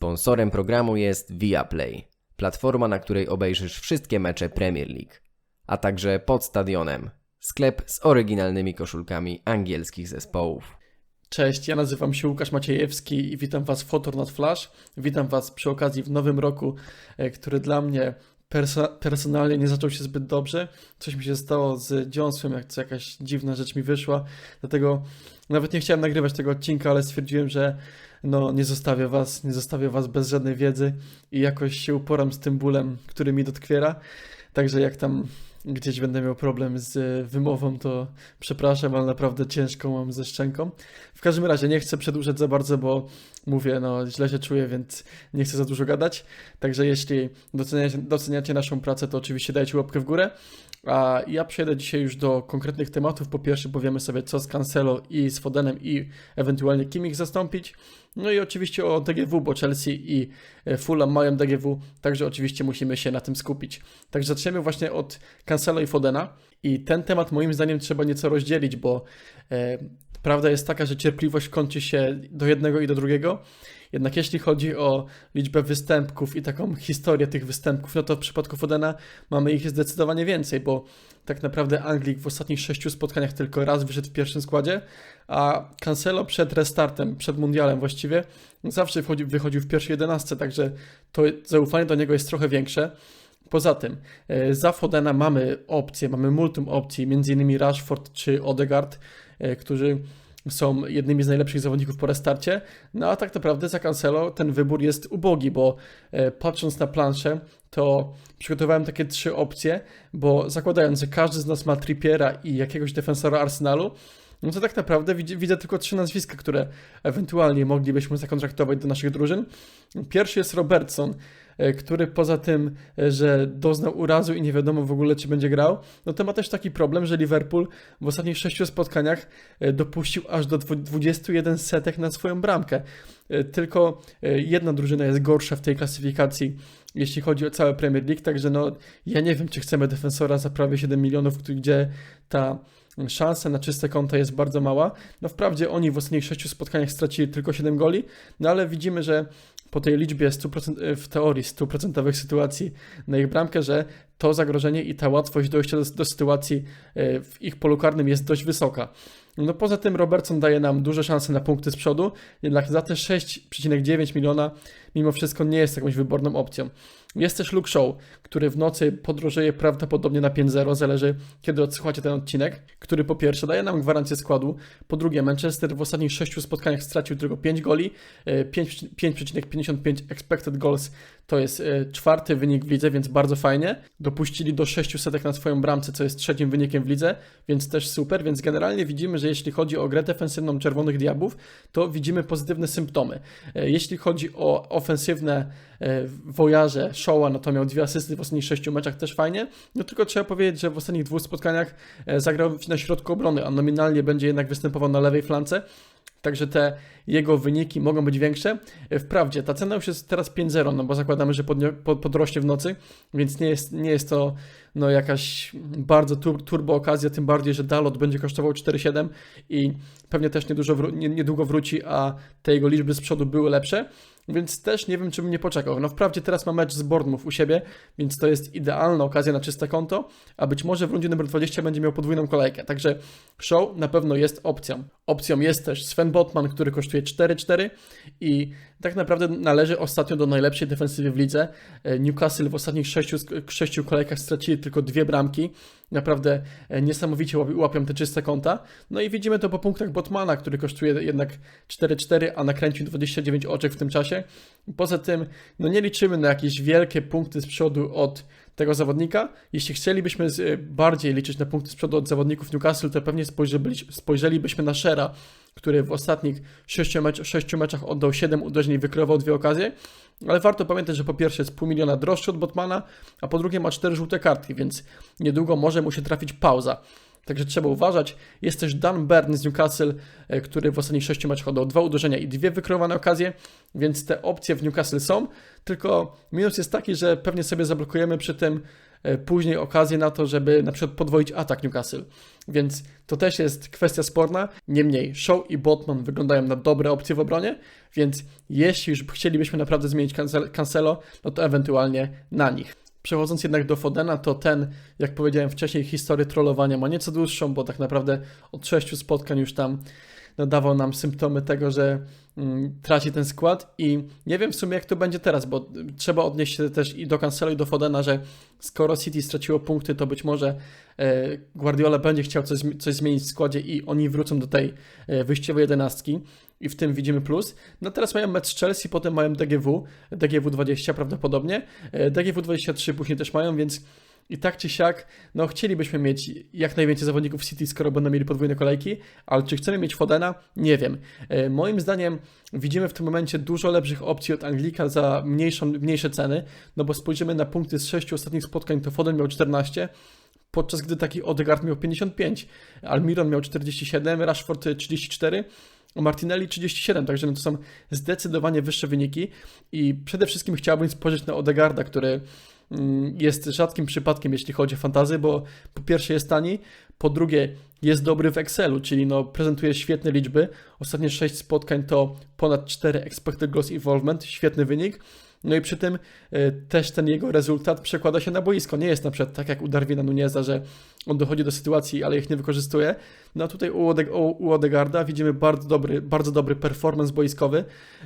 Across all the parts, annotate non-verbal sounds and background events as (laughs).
Sponsorem programu jest Viaplay, platforma, na której obejrzysz wszystkie mecze Premier League, a także pod stadionem, sklep z oryginalnymi koszulkami angielskich zespołów. Cześć, ja nazywam się Łukasz Maciejewski i witam Was w Fotornot Flash. Witam Was przy okazji w nowym roku, e, który dla mnie perso personalnie nie zaczął się zbyt dobrze. Coś mi się stało z dziąsłem, jak jakaś dziwna rzecz mi wyszła. Dlatego nawet nie chciałem nagrywać tego odcinka, ale stwierdziłem, że no nie zostawię Was, nie zostawię Was bez żadnej wiedzy i jakoś się uporam z tym bólem, który mi dotkwiera. Także jak tam gdzieś będę miał problem z e, wymową, to przepraszam, ale naprawdę ciężko mam ze szczęką. W każdym razie nie chcę przedłużać za bardzo, bo mówię, no źle się czuję, więc nie chcę za dużo gadać. Także jeśli doceniacie, doceniacie naszą pracę, to oczywiście dajcie łapkę w górę. A ja przejdę dzisiaj już do konkretnych tematów. Po pierwsze powiemy sobie co z Cancelo i z Fodenem i ewentualnie kim ich zastąpić. No i oczywiście o DGW, bo Chelsea i e, Fulham mają DGW, także oczywiście musimy się na tym skupić. Także zaczniemy właśnie od Cancelo i Fodena i ten temat moim zdaniem trzeba nieco rozdzielić, bo e, prawda jest taka, że cierpliwość kończy się do jednego i do drugiego. Jednak jeśli chodzi o liczbę występków i taką historię tych występków, no to w przypadku Fodena mamy ich zdecydowanie więcej, bo tak naprawdę Anglik w ostatnich sześciu spotkaniach tylko raz wyszedł w pierwszym składzie, a Cancelo przed restartem, przed mundialem właściwie, zawsze wchodzi, wychodził w pierwszej jedenastce, także to zaufanie do niego jest trochę większe. Poza tym, e, za Fodena mamy opcje, mamy multum opcji, m.in. Rashford czy Odegaard, e, którzy są jednymi z najlepszych zawodników po restarcie. No a tak naprawdę za Cancelo ten wybór jest ubogi, bo e, patrząc na planszę, to przygotowałem takie trzy opcje, bo zakładając, że każdy z nas ma Trippiera i jakiegoś defensora Arsenalu, no to tak naprawdę widzę, widzę tylko trzy nazwiska, które ewentualnie moglibyśmy zakontraktować do naszych drużyn. Pierwszy jest Robertson, który poza tym, e, że doznał urazu i nie wiadomo w ogóle, czy będzie grał, no to ma też taki problem, że Liverpool w ostatnich sześciu spotkaniach e, dopuścił aż do 21 setek na swoją bramkę. Tylko jedna drużyna jest gorsza w tej klasyfikacji, jeśli chodzi o całe Premier League, także no ja nie wiem, czy chcemy defensora za prawie 7 milionów, gdzie ta szansa na czyste konto jest bardzo mała. No wprawdzie oni w ostatnich 6 spotkaniach stracili tylko 7 goli, no ale widzimy, że po tej liczbie 100%, w teorii 100% sytuacji na ich bramkę, że to zagrożenie i ta łatwość dojścia do, do sytuacji e, w ich polu karnym jest dość wysoka. No poza tym Robertson daje nam duże szanse na punkty z przodu, jednak za te 6,9 miliona mimo wszystko nie jest jakąś wyborną opcją. Jest też Luke Show, który w nocy podróżuje prawdopodobnie na 5-0, zależy kiedy odsłuchacie ten odcinek, który po pierwsze daje nam gwarancję składu, po drugie Manchester w ostatnich 6 spotkaniach stracił tylko 5 goli, 5,55 e, expected goals to jest e, czwarty wynik w lidze, więc bardzo fajnie. Dopuścili do 600 na swoją bramce, co jest trzecim wynikiem w lidze, więc też super, więc generalnie widzimy, że jeśli chodzi o grę defensywną Czerwonych Diabłów, to widzimy pozytywne symptomy. E, jeśli chodzi o ofensywne wojarze, Showa, no to miał dwie asysty w ostatnich sześciu meczach, też fajnie. No tylko trzeba powiedzieć, że w ostatnich dwóch spotkaniach e, zagrał na środku obrony, a nominalnie będzie jednak występował na lewej flance. Także te jego wyniki mogą być większe. E, wprawdzie ta cena już jest teraz 5-0, no bo zakładamy, że podrośnie w nocy, więc nie jest, nie jest to no jakaś bardzo tur turbo okazja, tym bardziej, że Dalot będzie kosztował 4,7 i pewnie też niedużo wró niedługo wróci, a te jego liczby z przodu były lepsze więc też nie wiem, czy bym nie poczekał. No wprawdzie teraz ma mecz z Bournemouth u siebie, więc to jest idealna okazja na czyste konto, a być może w rundzie numer 20 będzie miał podwójną kolejkę. Także show na pewno jest opcją. Opcją jest też Sven Botman, który kosztuje 4-4 i tak naprawdę należy ostatnio do najlepszej defensywy w lidze. E, Newcastle w ostatnich sześciu, sześciu kolejkach stracili tylko dwie bramki. Naprawdę e, niesamowicie łapią te czyste konta. No i widzimy to po punktach Botmana, który kosztuje jednak 4-4, a nakręcił 29 oczek w tym czasie. Poza tym, no nie liczymy na jakieś wielkie punkty z przodu od tego zawodnika. Jeśli chcielibyśmy e, bardziej liczyć na punkty z przodu od zawodników Newcastle, to pewnie spojrzelibyśmy na Shera, który w ostatnich 6, mecz, 6 meczach oddał 7 uderzeń i wykrywał dwie okazje. Ale warto pamiętać, że po pierwsze jest pół miliona droższy od Botmana, a po drugie ma 4 żółte kartki, więc niedługo może mu się trafić pauza. Także trzeba uważać. Jest też Dan Burn z Newcastle, e, który w ostatnich 6 meczach oddał dwa uderzenia i dwie wykreowane okazje, więc te opcje w Newcastle są. Tylko minus jest taki, że pewnie sobie zablokujemy przy tym e, później okazję na to, żeby na przykład podwoić atak Newcastle. Więc to też jest kwestia sporna. Niemniej Shaw i Botman wyglądają na dobre opcje w obronie, więc jeśli już chcielibyśmy naprawdę zmienić Cancel- Cancelo, no to ewentualnie na nich. Przechodząc jednak do Fodena, to ten, jak powiedziałem wcześniej, historię trollowania ma nieco dłuższą, bo tak naprawdę od sześciu spotkań już tam nadawał nam symptomy tego, że mm, traci ten skład. I nie wiem w sumie jak to będzie teraz, bo trzeba odnieść się też i do Cancelo i do Fodena, że skoro City straciło punkty, to być może e, Guardiola będzie chciał coś, coś zmienić w składzie i oni wrócą do tej e, wyjściowej jedenastki i w tym widzimy plus. No teraz mają mecz Chelsea, potem mają DGW, DGW 20 prawdopodobnie, e, DGW 23 później też mają, więc i tak czy siak, no chcielibyśmy mieć jak najwięcej zawodników City, skoro będą mieli podwójne kolejki, ale czy chcemy mieć Fodena? Nie wiem. E, moim zdaniem widzimy w tym momencie dużo lepszych opcji od Anglika za mniejszą, mniejsze ceny, no bo spojrzymy na punkty z sześciu ostatnich spotkań, to Foden miał 14, podczas gdy taki Odegaard miał 55, Almiron miał 47, Rashford 34, Martinelli 37, także no to są zdecydowanie wyższe wyniki i przede wszystkim chciałbym spojrzeć na Odegaarda, który mm, jest rzadkim przypadkiem, jeśli chodzi o fantazy, bo po pierwsze jest tani, po drugie jest dobry w Excelu, czyli no prezentuje świetne liczby. Ostatnie 6 spotkań to ponad 4 expected goals involvement, świetny wynik. No i przy tym y, też ten jego rezultat przekłada się na boisko. Nie jest na przykład tak jak u Darwina Nuneza, że on dochodzi do sytuacji, ale ich nie wykorzystuje. No a tutaj u, Ode u, Odegarda widzimy bardzo dobry, bardzo dobry performance boiskowy.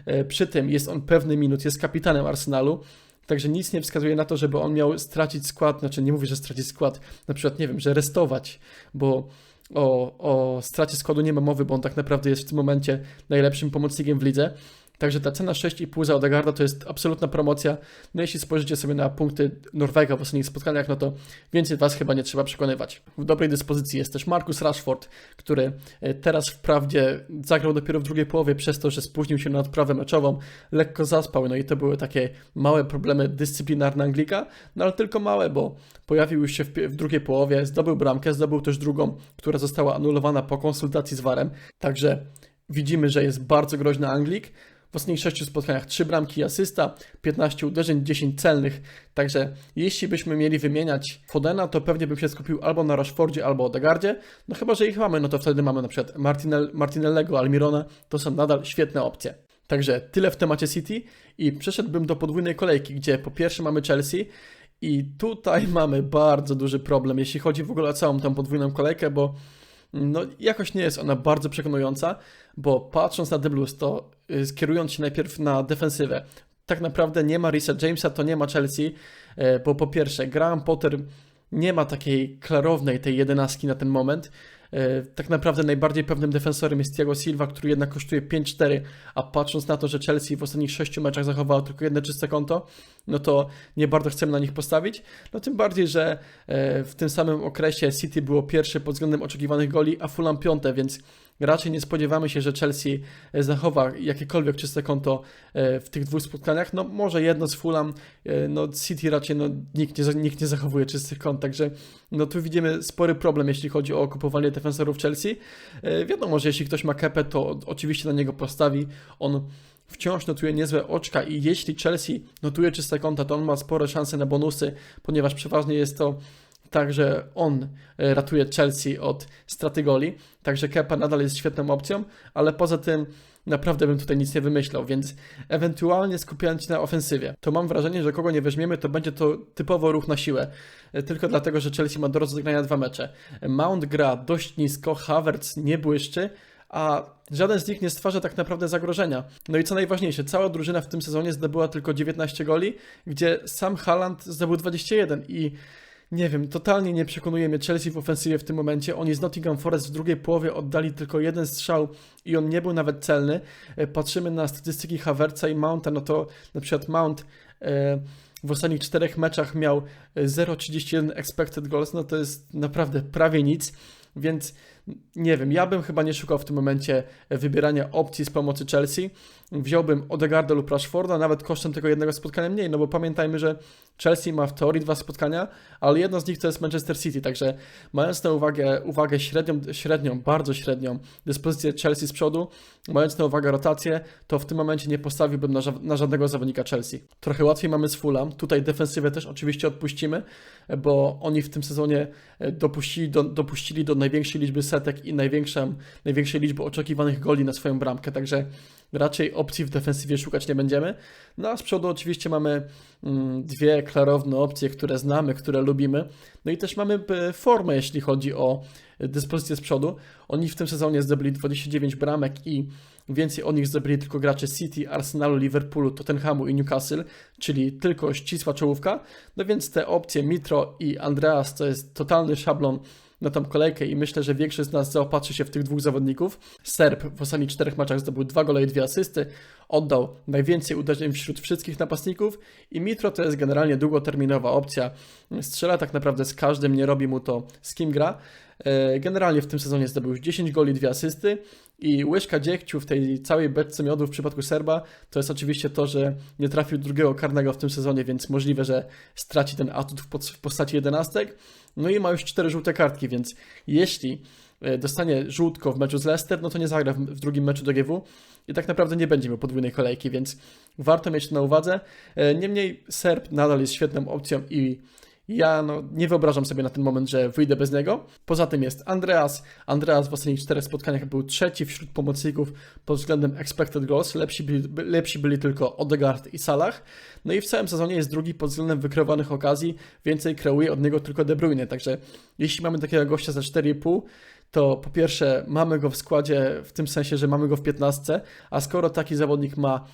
Y, przy tym jest on pewny minut, jest kapitanem Arsenalu. Także nic nie wskazuje na to, żeby on miał stracić skład, znaczy nie mówię, że stracić skład, na przykład, nie wiem, że restować, bo o, o stracie składu nie ma mowy, bo on tak naprawdę jest w tym momencie najlepszym pomocnikiem w lidze. Także ta cena 6,5 za Odegaarda to jest absolutna promocja. No jeśli spojrzycie sobie na punkty Norwega w ostatnich spotkaniach, no to więcej Was chyba nie trzeba przekonywać. W dobrej dyspozycji jest też Marcus Rashford, który e, teraz wprawdzie zagrał dopiero w drugiej połowie przez to, że spóźnił się na odprawę meczową, lekko zaspał, no i to były takie małe problemy dyscyplinarne Anglika, no ale tylko małe, bo pojawił już się w, w drugiej połowie, zdobył bramkę, zdobył też drugą, która została anulowana po konsultacji z VAR-em, także widzimy, że jest bardzo groźny Anglik. W ostatnich sześciu spotkaniach 3 bramki i asysta, 15 uderzeń, 10 celnych. Także jeśli byśmy mieli wymieniać Fodena, to pewnie bym się skupił albo na Rashfordzie, albo Odegardzie. No chyba, że ich mamy, no to wtedy mamy na przykład Martinell, Martinellego, Almirona. To są nadal świetne opcje. Także tyle w temacie City i przeszedłbym do podwójnej kolejki, gdzie po pierwsze mamy Chelsea i tutaj mamy bardzo duży problem, jeśli chodzi w ogóle o całą tą podwójną kolejkę, bo no, jakoś nie jest ona bardzo przekonująca, bo patrząc na The Blues, to y, skierując się najpierw na defensywę, tak naprawdę nie ma Risa Jamesa, to nie ma Chelsea, e, bo po pierwsze Graham Potter nie ma takiej klarownej tej jedenastki na ten moment. E, Tak naprawdę najbardziej pewnym defensorem jest Thiago Silva, który jednak kosztuje 5-4, a patrząc na to, że Chelsea w ostatnich 6 meczach zachowało tylko jedno czyste konto, no to nie bardzo chcemy na nich postawić. No tym bardziej, że e, w tym samym okresie City było pierwsze pod względem oczekiwanych goli, a Fulham piąte, więc raczej nie spodziewamy się, że Chelsea e, zachowa jakiekolwiek czyste konto e, w tych dwóch spotkaniach. No może jedno z Fulham, e, no City raczej no, nikt, nie, nikt nie zachowuje czystych kont, także no tu widzimy spory problem, jeśli chodzi o kupowanie defensorów Chelsea. Wiadomo, że jeśli ktoś ma kepę, to oczywiście na niego postawi. On wciąż notuje niezłe oczka i jeśli Chelsea notuje czyste konta, to on ma spore szanse na bonusy, ponieważ przeważnie jest to tak, że on e, ratuje Chelsea od straty goli, także Kepa nadal jest świetną opcją, ale poza tym naprawdę bym tutaj nic nie wymyślał, więc ewentualnie skupiając się na ofensywie, to mam wrażenie, że kogo nie weźmiemy, to będzie to typowo ruch na siłę, E, tylko dlatego, że Chelsea ma do rozegrania dwa mecze. Mount gra dość nisko, Havertz nie błyszczy, a żaden z nich nie stwarza tak naprawdę zagrożenia. No i co najważniejsze, cała drużyna w tym sezonie zdobyła tylko 19 goli, gdzie sam Haaland zdobył 21 i nie wiem, totalnie nie przekonuje mnie Chelsea w ofensywie w tym momencie. Oni z Nottingham Forest w drugiej połowie oddali tylko jeden strzał i on nie był nawet celny. E, Patrzymy na statystyki Havertza i Mounta, no to na przykład Mount e, w ostatnich czterech meczach miał e, 0,31 expected goals, no to jest naprawdę prawie nic, więc nie wiem, ja bym chyba nie szukał w tym momencie wybierania opcji z pomocy Chelsea. Wziąłbym Odegaarda lub Rashforda, nawet kosztem tego jednego spotkania mniej, no bo pamiętajmy, że Chelsea ma w teorii dwa spotkania, ale jedno z nich to jest Manchester City, także mając na uwagę, uwagę średnią, średnią, bardzo średnią dyspozycję Chelsea z przodu, mając na uwagę rotację, to w tym momencie nie postawiłbym na, na żadnego zawodnika Chelsea. Trochę łatwiej mamy z Fulham, tutaj defensywę też oczywiście odpuścimy, bo oni w tym sezonie e, dopuścili do, dopuścili do największej liczby setek i największej liczby oczekiwanych goli na swoją bramkę, także raczej opcji w defensywie szukać nie będziemy. No a z przodu oczywiście mamy mm, dwie klarowne opcje, które znamy, które lubimy. No i też mamy e, formę, jeśli chodzi o dyspozycję z przodu. Oni w tym sezonie zdobyli 29 bramek i więcej od nich zdobyli tylko gracze City, Arsenalu, Liverpoolu, Tottenhamu i Newcastle, czyli tylko ścisła czołówka. No więc te opcje Mitro i Andreas to jest totalny szablon na tą kolejkę i myślę, że większość z nas zaopatrzy się w tych dwóch zawodników. Serb w ostatnich czterech meczach zdobył dwa gole i dwie asysty, oddał najwięcej uderzeń wśród wszystkich napastników i Mitro to jest generalnie długoterminowa opcja. Strzela tak naprawdę z każdym, nie robi mu to z kim gra. E, Generalnie w tym sezonie zdobył już 10 goli, dwie asysty i łyżka dziegciu w tej całej beczce miodu w przypadku Serba to jest oczywiście to, że nie trafił drugiego karnego w tym sezonie, więc możliwe, że straci ten atut w postaci jedenastek. No i ma już cztery żółte kartki, więc jeśli e, dostanie żółtko w meczu z Leicester, no to nie zagra w, w drugim meczu do GW i tak naprawdę nie będzie miał podwójnej kolejki, więc warto mieć to na uwadze. E, Niemniej Serb nadal jest świetną opcją i ja no, nie wyobrażam sobie na ten moment, że wyjdę bez niego. Poza tym jest Andreas. Andreas w ostatnich czterech spotkaniach był trzeci wśród pomocników pod względem expected goals. Lepsi byli, by- lepsi byli tylko Odegaard i Salah. No i w całym sezonie jest drugi pod względem wykreowanych okazji. Więcej kreuje od niego tylko De Bruyne. Także jeśli mamy takiego gościa za 4,5, to po pierwsze mamy go w składzie w tym sensie, że mamy go w 15, a skoro taki zawodnik ma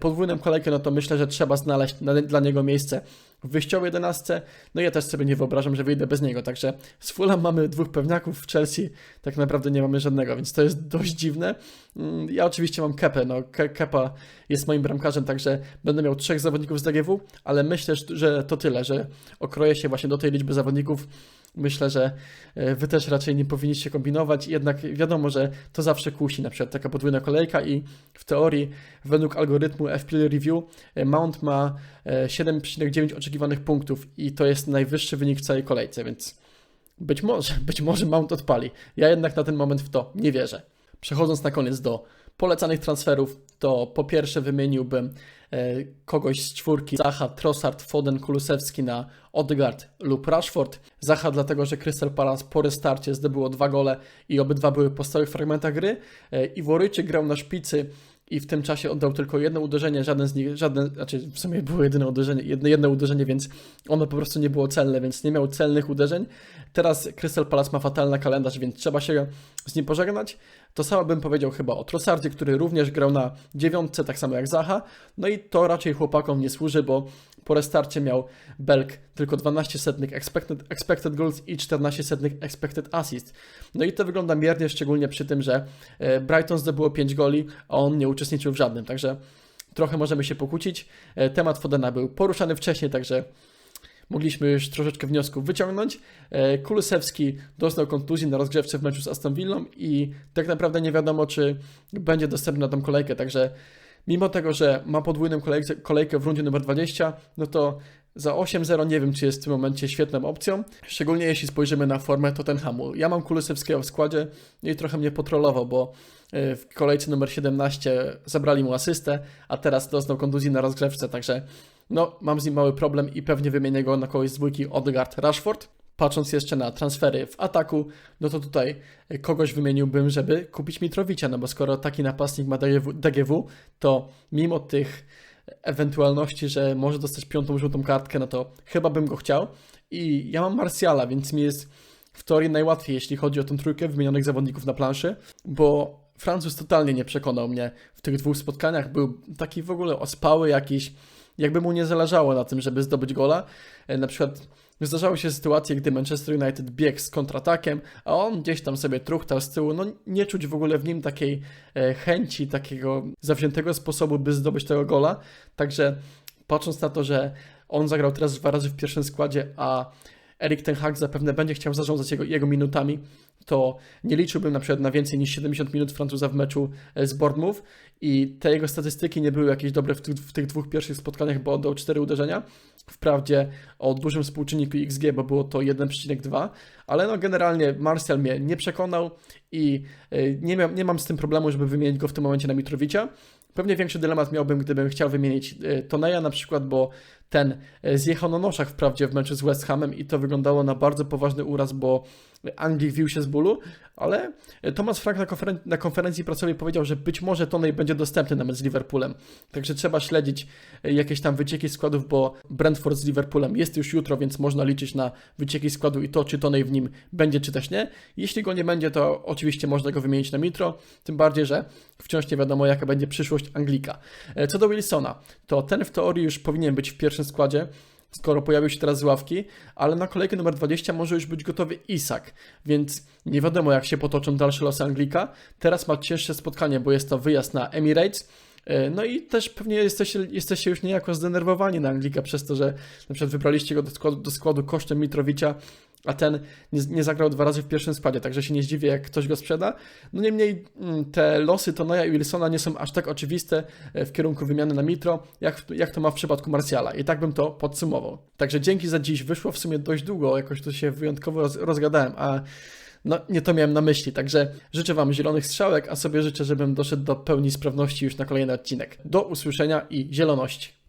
podwójną kolejkę, no to myślę, że trzeba znaleźć na, dla niego miejsce w wyjściowej 11. No ja też sobie nie wyobrażam, że wyjdę bez niego. Także z Fulham mamy dwóch pewniaków, w Chelsea tak naprawdę nie mamy żadnego, więc to jest (laughs) dość dziwne. Mm, Ja oczywiście mam Kepę, no Ke- Kepa jest moim bramkarzem, także będę miał trzech zawodników z DGW, ale myślę, że to tyle, że okroję się właśnie do tej liczby zawodników. Myślę, że e, wy też raczej nie powinniście kombinować, jednak wiadomo, że to zawsze kusi, na przykład taka podwójna kolejka i w teorii według algorytmu FPL Review e, Mount ma e, 7,9 oczekiwanych punktów i to jest najwyższy wynik w całej kolejce, więc być może, być może Mount odpali. Ja jednak na ten moment w to nie wierzę. Przechodząc na koniec do polecanych transferów, to po pierwsze wymieniłbym e, kogoś z czwórki Zaha, Trossard, Foden, Kulusewski na Odegaard lub Rashford. Zaha dlatego, że Crystal Palace po restarcie zdobyło dwa gole i obydwa były po stałych fragmentach gry. E, Iworyczyk grał na szpicy i w tym czasie oddał tylko jedno uderzenie, żaden z nich, żaden, znaczy w sumie było jedyne uderzenie, jedno, jedno uderzenie, więc ono po prostu nie było celne, więc nie miał celnych uderzeń. Teraz Crystal Palace ma fatalny kalendarz, więc trzeba się z nim pożegnać. To samo bym powiedział chyba o Trossardzie, który również grał na dziewiątce, tak samo jak Zaha. No i to raczej chłopakom nie służy, bo po restarcie miał Belk tylko 12 setnych expected, expected goals i 14 setnych expected assist. No i to wygląda miernie, szczególnie przy tym, że e, Brighton zdobyło 5 goli, a on nie uczestniczył w żadnym, także trochę możemy się pokłócić. E, Temat Fodena był poruszany wcześniej, także mogliśmy już troszeczkę wniosków wyciągnąć. E, Kulusewski dostał kontuzji na rozgrzewce w meczu z Aston Villą i tak naprawdę nie wiadomo, czy będzie dostępny na tą kolejkę, także mimo tego, że ma podwójną kolejkę, kolejkę w rundzie numer 20, no to za 8-0 nie wiem, czy jest w tym momencie świetną opcją, szczególnie jeśli spojrzymy na formę Tottenhamu. Ja mam Kulusewskiego w składzie i trochę mnie potrolował, bo e, w kolejce numer 17 zabrali mu asystę, a teraz dostał kontuzji na rozgrzewce, także no, mam z nim mały problem i pewnie wymienię go na kogoś z dwójki Odegaard Rashford. Patrząc jeszcze na transfery w ataku, no to tutaj kogoś wymieniłbym, żeby kupić Mitrowicza, no bo skoro taki napastnik ma DGW, to mimo tych ewentualności, że może dostać piątą, żółtą kartkę, no to chyba bym go chciał. I ja mam Martiala, więc mi jest w teorii najłatwiej, jeśli chodzi o tą trójkę wymienionych zawodników na planszy, bo Francuz totalnie nie przekonał mnie w tych dwóch spotkaniach. Był taki w ogóle ospały jakiś, jakby mu nie zależało na tym, żeby zdobyć gola. E, Na przykład zdarzały się sytuacje, gdy Manchester United biegł z kontratakiem, a on gdzieś tam sobie truchtał z tyłu. No nie czuć w ogóle w nim takiej e, chęci, takiego zawziętego sposobu, by zdobyć tego gola. Także patrząc na to, że on zagrał teraz dwa razy w pierwszym składzie, a Erik Ten Hag zapewne będzie chciał zarządzać jego, jego minutami, to nie liczyłbym na przykład na więcej niż 70 minut Francuza w meczu e, z Bournemouth i te jego statystyki nie były jakieś dobre w, tych- w tych dwóch pierwszych spotkaniach, bo oddał 4 uderzenia. Wprawdzie o dużym współczynniku XG, bo było to 1,2, ale no generalnie Martial mnie nie przekonał i e, nie, miał, nie mam z tym problemu, żeby wymienić go w tym momencie na Mitrowicza. Pewnie większy dylemat miałbym, gdybym chciał wymienić e, Toneja na przykład, bo ten e, zjechał na noszach wprawdzie w meczu z West Hamem i to wyglądało na bardzo poważny uraz, bo Anglik wił się z bólu, ale Thomas Frank na, konferen- na konferencji prasowej powiedział, że być może Tonej będzie dostępny na mecz z Liverpoolem. Także trzeba śledzić e, jakieś tam wycieki składów, bo Brentford z Liverpoolem jest już jutro, więc można liczyć na wycieki składu i to, czy Tonej w nim będzie, czy też nie. Jeśli go nie będzie, to oczywiście można go wymienić na Mitro, tym bardziej, że wciąż nie wiadomo, jaka będzie przyszłość Anglika. E, Co do Wilsona, to ten w teorii już powinien być w pierwszym składzie, skoro pojawił się teraz z ławki, ale na kolejkę numer 20 może już być gotowy Isak, więc nie wiadomo jak się potoczą dalsze losy Anglika. Teraz ma cięższe spotkanie, bo jest to wyjazd na Emirates. E, No i też pewnie jesteście, jesteście już niejako zdenerwowani na Anglika przez to, że na przykład wybraliście go do składu, do składu kosztem Mitrowicza, a ten nie, nie zagrał dwa razy w pierwszym składzie, także się nie zdziwię, jak ktoś go sprzeda. No niemniej mm, te losy Toneja i Wilsona nie są aż tak oczywiste e, w kierunku wymiany na Mitro, jak, jak to ma w przypadku Martiala. I tak bym to podsumował. Także dzięki za dziś. Wyszło w sumie dość długo, jakoś to się wyjątkowo roz, rozgadałem, a no nie to miałem na myśli. Także życzę Wam zielonych strzałek, a sobie życzę, żebym doszedł do pełni sprawności już na kolejny odcinek. Do usłyszenia i zieloności.